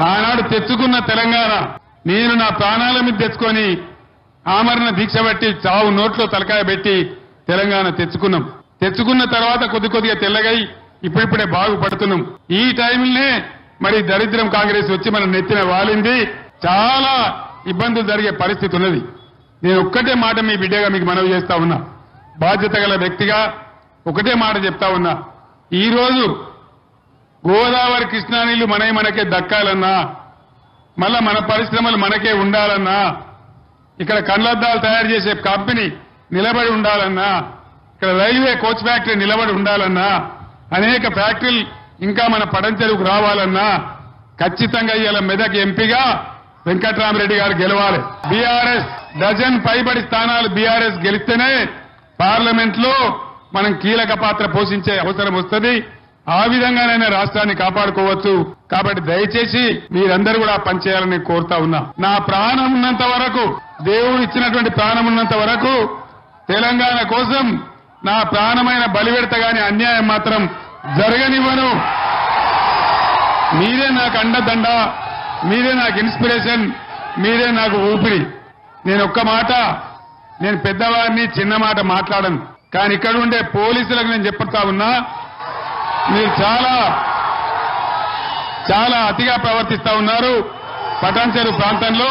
ఆనాడు తెచ్చుకున్న తెలంగాణ నేను నా ప్రాణాల మీద తెచ్చుకొని ఆమరణ దీక్ష బట్టి చావు నోట్లో తలకాయ పెట్టి తెలంగాణ తెచ్చుకున్నాం. తెచ్చుకున్న తర్వాత కొద్ది కొద్దిగా తెల్లగై ఇప్పుడిప్పుడే బాగుపడుతున్నాం. ఈ టైంలోనే మరి దరిద్రం కాంగ్రెస్ వచ్చి మనం నెత్తిన వాలింది. చాలా ఇబ్బందులు జరిగే పరిస్థితి ఉన్నది. నేను ఒక్కటే మాట మీ బిడ్డగా మీకు మనవి చేస్తా ఉన్నా. బాధ్యత గల వ్యక్తిగా ఒకటే మాట చెప్తా ఉన్నా. ఈ రోజు గోదావరి కృష్ణా నీళ్ళు మనవి మనకే దక్కాలన్నా మళ్ళా మన పరిశ్రమలు మనకే ఉండాలన్నా ఇక్కడ కండ్లద్దాలు తయారు చేసే కంపెనీ నిలబడి ఉండాలన్నా ఇక్కడ రైల్వే కోచ్ ఫ్యాక్టరీ నిలబడి ఉండాలన్నా అనేక ఫ్యాక్టరీలు ఇంకా మన పడంచెరుకు రావాలన్నా ఖచ్చితంగా ఇవాళ మెదక్ ఎంపీగా వెంకట్రామరెడ్డి గారు గెలవాలి. బీఆర్ఎస్ డజన్ పైబడి స్థానాలు బీఆర్ఎస్ గెలిస్తేనే పార్లమెంట్లో మనం కీలక పాత్ర పోషించే అవసరం వస్తుంది. ఆ విధంగానైనా రాష్ట్రాన్ని కాపాడుకోవచ్చు. కాబట్టి దయచేసి మీరందరూ కూడా పనిచేయాలని కోరుతా ఉన్నా. నా ప్రాణం ఉన్నంత వరకు దేవుడు ఇచ్చినటువంటి ప్రాణం ఉన్నంత వరకు తెలంగాణ కోసం నా ప్రాణమైన బలివెడత గాని అన్యాయం మాత్రం జరగనివ్వను. మీరే నాకు అండదండ మీరే నాకు ఇన్స్పిరేషన్ మీరే నాకు ఊపిరి నేను ఒక్క మాట నేను పెద్దవారిని చిన్న మాట మాట్లాడను. కానీ ఇక్కడ ఉండే పోలీసులకు నేను చెప్తా ఉన్నా మీరు చాలా చాలా అతిగా ప్రవర్తిస్తా ఉన్నారు. పటాన్చెరు ప్రాంతంలో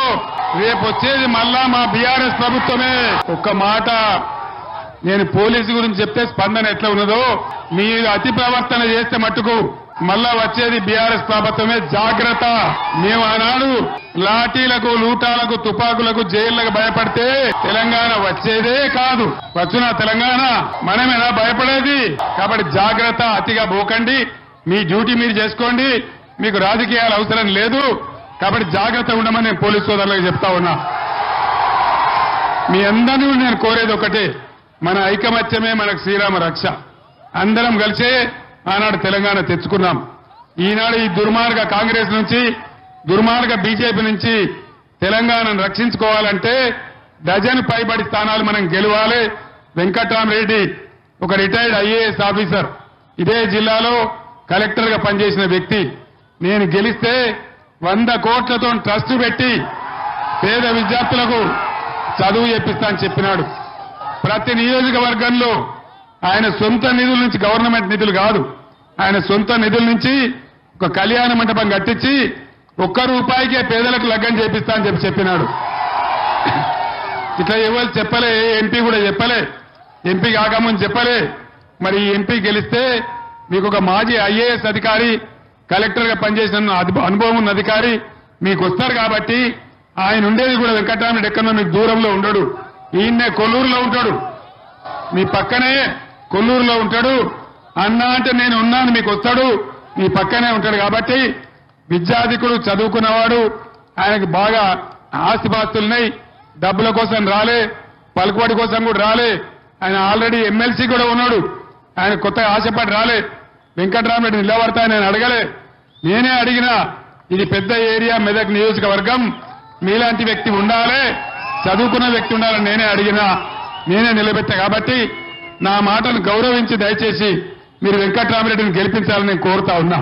రేపు వచ్చేది మళ్ళా మా బీఆర్ఎస్ ప్రభుత్వమే. ఒక్క మాట నేను పోలీసు గురించి చెప్తే స్పందన ఎట్లా ఉన్నదో మీరు అతి ప్రవర్తన చేస్తే మట్టుకు మళ్ళా వచ్చేది బీఆర్ఎస్ ప్రభుత్వమే. జాగ్రత్త. మేము ఆనాడు లాఠీలకు లూటాలకు తుపాకులకు జైళ్ళకు భయపడితే తెలంగాణ వచ్చేదే కాదు. వచ్చిన తెలంగాణ? మనమేనా భయపడేది? కాబట్టి జాగ్రత్త అతిగా పోకండి. మీ డ్యూటీ మీరు చేసుకోండి. మీకు రాజకీయాలు అవసరం లేదు. కాబట్టి జాగ్రత్త ఉండమని నేను పోలీసు సోదరులకు చెప్తా ఉన్నా. మీ అందరినీ నేను కోరేది ఒకటే. మన ఐకమత్యమే మనకు శ్రీరామ రక్ష. అందరం కలిసే ఆనాడు తెలంగాణ తెచ్చుకున్నాం. ఈనాడు ఈ దుర్మార్గ కాంగ్రెస్ నుంచి దుర్మార్గ బీజేపీ నుంచి తెలంగాణను రక్షించుకోవాలంటే డజన్ పైబడి స్థానాలు మనం గెలవాలి. వెంకట్రామరెడ్డి ఒక రిటైర్డ్ ఐఏఎస్ ఆఫీసర్. ఇదే జిల్లాలో కలెక్టర్గా పనిచేసిన వ్యక్తి. నేను గెలిస్తే వంద కోట్లతో ట్రస్ట్ పెట్టి పేద విద్యార్థులకు చదువు చెప్పిస్తా అని చెప్పినాడు. ప్రతి నియోజకవర్గంలో ఆయన సొంత నిధుల నుంచి గవర్నమెంట్ నిధులు కాదు. ఆయన సొంత నిధుల నుంచి ఒక కళ్యాణ మండపం కట్టించి ఒక్క రూపాయికే పేదలకు లగ్గం చేపిస్తా అని చెప్పి చెప్పినాడు. ఇట్లా ఎవరు చెప్పలే ఏ ఎంపీ కూడా చెప్పలే. ఎంపీ కాకముందు చెప్పలే. మరి ఈ ఎంపీ గెలిస్తే మీకు ఒక మాజీ ఐఏఎస్ అధికారి కలెక్టర్గా పనిచేసిన అనుభవం ఉన్న అధికారి మీకు వస్తారు కాబట్టి ఆయన ఉండేది కూడా వెంకటరామరెడ్డి ఎక్కడో మీకు దూరంలో ఉండడు. ఈయన్నే కొల్లూరులో ఉంటాడు. మీ పక్కనే కొల్లూరులో ఉంటాడు. అన్నా అంటే నేను ఉన్నాను మీకు వస్తాడు. మీ పక్కనే ఉంటాడు కాబట్టి విద్యాధికుడు చదువుకున్నవాడు ఆయనకి బాగా ఆస్తిపాస్తులున్నాయి డబ్బుల కోసం రాలే పలుకుబడి కోసం కూడా రాలే. ఆయన ఆల్రెడీ ఎమ్మెల్సీ కూడా ఉన్నాడు. ఆయన కొత్తగా ఆశపడి రాలే. వెంకటరామరెడ్డి నిలబడతా నేను అడగలే. నేనే అడిగినా ఇది పెద్ద ఏరియా మెదక్ నియోజకవర్గం. మీలాంటి వ్యక్తి ఉండాలి. చదువుకున్న వ్యక్తి ఉండాలని నేనే అడిగినా నేనే నిలబెట్టా కాబట్టి నా మాటను గౌరవించి దయచేసి మీరు వెంకట్రామరెడ్డిని గెలిపించాలని నేను కోరుతా ఉన్నా.